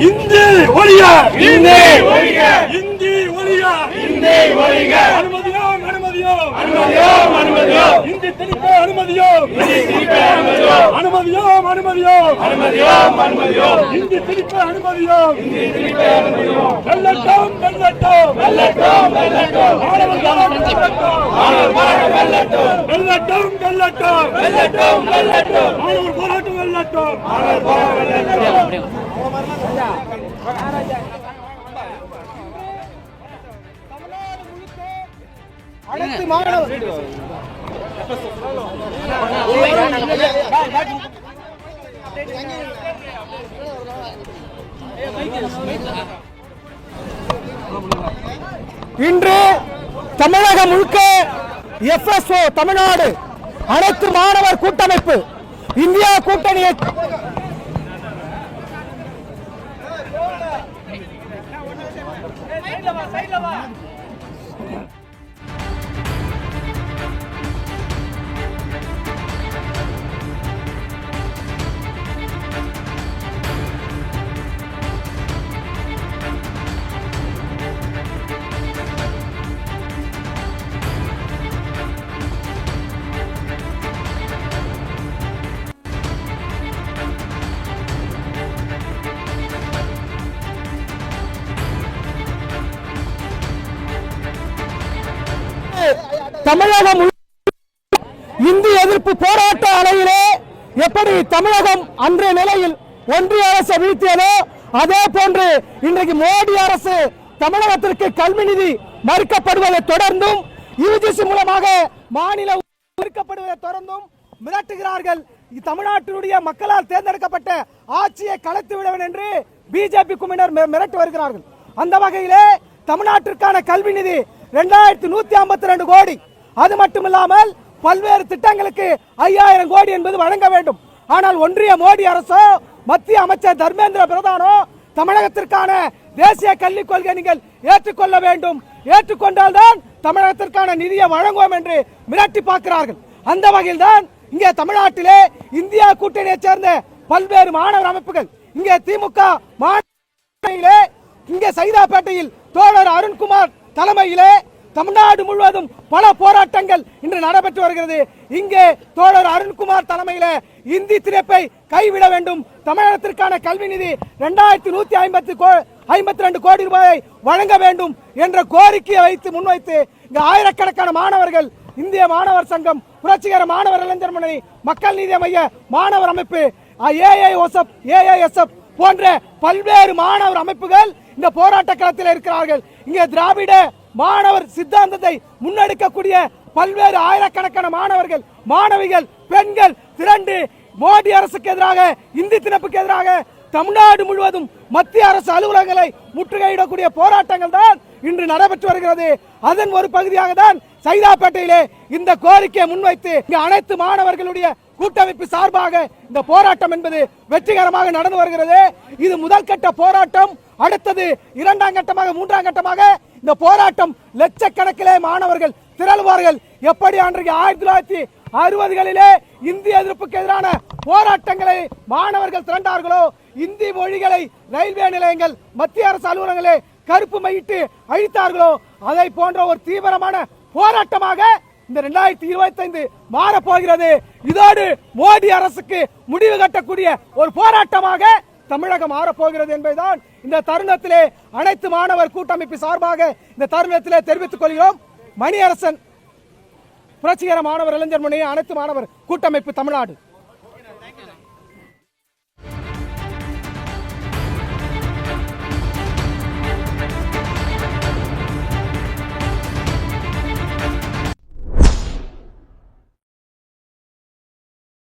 இந்தி ஒழிய இந்தி ஒழிய இந்தி ஒழிய இந்தி ஒழிய அனுமதியா இந்தி திணிக்க அனுமதியோ இந்தி திணிக்க அனுமதியோ அனுமதியோ அனுமதியோ அனுமதியோ அனுமதியோ இந்தி திணிக்க அனுமதியோ இந்தி திணிக்க அனுமதியோ வெல்லட்டும் வெல்லட்டும். வெல்லட்டும் வெல்லட்டும். மாணவர் போராட்டம் வெல்லட்டும். மாணவர் போராட்டம் வெல்லட்டும். மாணவர் போராட்டம் வெல்லட்டும். அனைத்து மாணவர் இன்று தமிழகம் முழுக்க எஃப்எஸ்ஓ தமிழ்நாடு அனைத்து மாணவர் கூட்டமைப்பு இந்தியா கூட்டணியை தமிழகம் இந்திய இந்தி எதிர்ப்பு போராட்ட அலையிலே எப்படி தமிழகம் அன்றைய நிலையில் ஒன்றிய அரசு வீழ்த்தியதோ அதே போன்று இன்றைக்கு மோடி அரசு தமிழகத்திற்கு கல்வி நிதி மறுக்கப்படுவதை தொடர்ந்தும் யுஜிசி மூலமாக மாநில மறுக்கப்படுவதை தொடர்ந்தும் மிரட்டுகிறார்கள். தமிழ்நாட்டினுடைய மக்களால் தேர்ந்தெடுக்கப்பட்ட ஆட்சியை கலைத்து விடுவேன் என்று பிஜேபி குழுவினர் மிரட்டி வருகிறார்கள். அந்த வகையிலே தமிழ்நாட்டிற்கான கல்வி நிதி இரண்டாயிரத்தி நூத்தி ஐம்பத்தி ரெண்டு கோடி. அது மட்டுமில்லாமல் பல்வேறு திட்டங்களுக்கு ஐயாயிரம் கோடி என்பது வழங்க வேண்டும். ஆனால் ஒன்றிய மோடி அரசோ மத்திய அமைச்சர் தர்மேந்திர பிரதானோ தமிழகத்திற்கான தேசிய கல்விக் கொள்கை நீங்கள் ஏற்றுக்கொள்ள வேண்டும். ஏற்றுக்கொண்டால்தான் தமிழகத்திற்கான நிதியை வழங்குவோம் என்று மிரட்டி பார்க்கிறார்கள். அந்த வகையில் தான் இங்கே தமிழ்நாட்டிலே இந்தியா கூட்டணியைச் சேர்ந்த பல்வேறு மாணவர் அமைப்புகள் இங்கே திமுக மாநிலே இங்கே சைதாப்பேட்டையில் தோழர் அருண்குமார் தலைமையிலே தமிழ்நாடு முழுவதும் பல போராட்டங்கள் இன்று நடைபெற்று வருகிறது. இங்கே தோழர் அருண்குமார் தலைமையில் இந்தி திணைப்பை கைவிட வேண்டும். தமிழகத்திற்கான கல்வி நிதி ரெண்டாயிரத்தி நூத்தி ஐம்பத்தி ஐம்பத்தி ரெண்டு கோடி ரூபாயை வழங்க வேண்டும் என்ற கோரிக்கையை வைத்து முன்வைத்து இங்கு ஆயிரக்கணக்கான மாணவர்கள் இந்திய மாணவர் சங்கம் புரட்சிகர மாணவர் இளைஞர் முன்னணி மக்கள் நீதி மைய மாணவர் அமைப்பு ஓசப் ஏஐஎஸ்எஃப் போன்ற பல்வேறு மாணவர் அமைப்புகள் இந்த போராட்ட களத்தில் இருக்கிறார்கள். இங்கே திராவிட மாணவர் சித்தாந்தத்தை முன்னெடுக்கக்கூடிய பல்வேறு ஆயிரக்கணக்கான மாணவர்கள் மாணவிகள் பெண்கள் திரண்டு மோடி அரசுக்கு எதிராக இந்தி திணிப்புக்கு எதிராக தமிழ்நாடு முழுவதும் மத்திய அரசு அலுவலகங்களை முற்றுகையிடக்கூடிய போராட்டங்கள் தான் இன்று நடைபெற்று வருகிறது. அதன் ஒரு பகுதியாக தான் சைதாப்பேட்டையிலே இந்த கோரிக்கையை முன்வைத்து அனைத்து மாணவர்களுடைய கூட்டமைப்பு சார்பாக இந்த போராட்டம் என்பது வெற்றிகரமாக நடந்து வருகிறது. இது முதல் கட்ட போராட்டம் அடுத்தது இரண்டாம் கட்டமாக மூன்றாம் கட்டமாக இந்த போராட்டம் லட்சக்கணக்கிலே மாணவர்கள் திரளுவார்கள். எப்படி அன்றைக்கு ஆயிரத்தி தொள்ளாயிரத்தி அறுபதுகளிலே இந்திய எதிர்ப்புக்கு எதிரான போராட்டங்களை மாணவர்கள் திரண்டார்களோ இந்தி மொழிகளை ரயில்வே நிலையங்கள் மத்திய அரசு அலுவலகங்களே கருப்பு மையிட்டு அழித்தார்களோ அதை போன்ற ஒரு தீவிரமான போராட்டமாக இந்த ரெண்டாயிரத்தி இருபத்தி ஐந்து மாறப் போகிறது இதோடு மோடி அரசுக்கு முடிவு கட்டக்கூடிய ஒரு போராட்டமாக தமிழகம் மாறப்போகிறது என்பதுதான் இந்த தருணத்திலே அனைத்து மாணவர் கூட்டமைப்பு சார்பாக இந்த தருணத்திலே தெரிவித்துக் கொள்கிறோம். மணியரசன் புரட்சிகர மாணவர் இளைஞர் முன்னணி அனைத்து மாணவர் கூட்டமைப்பு தமிழ்நாடு.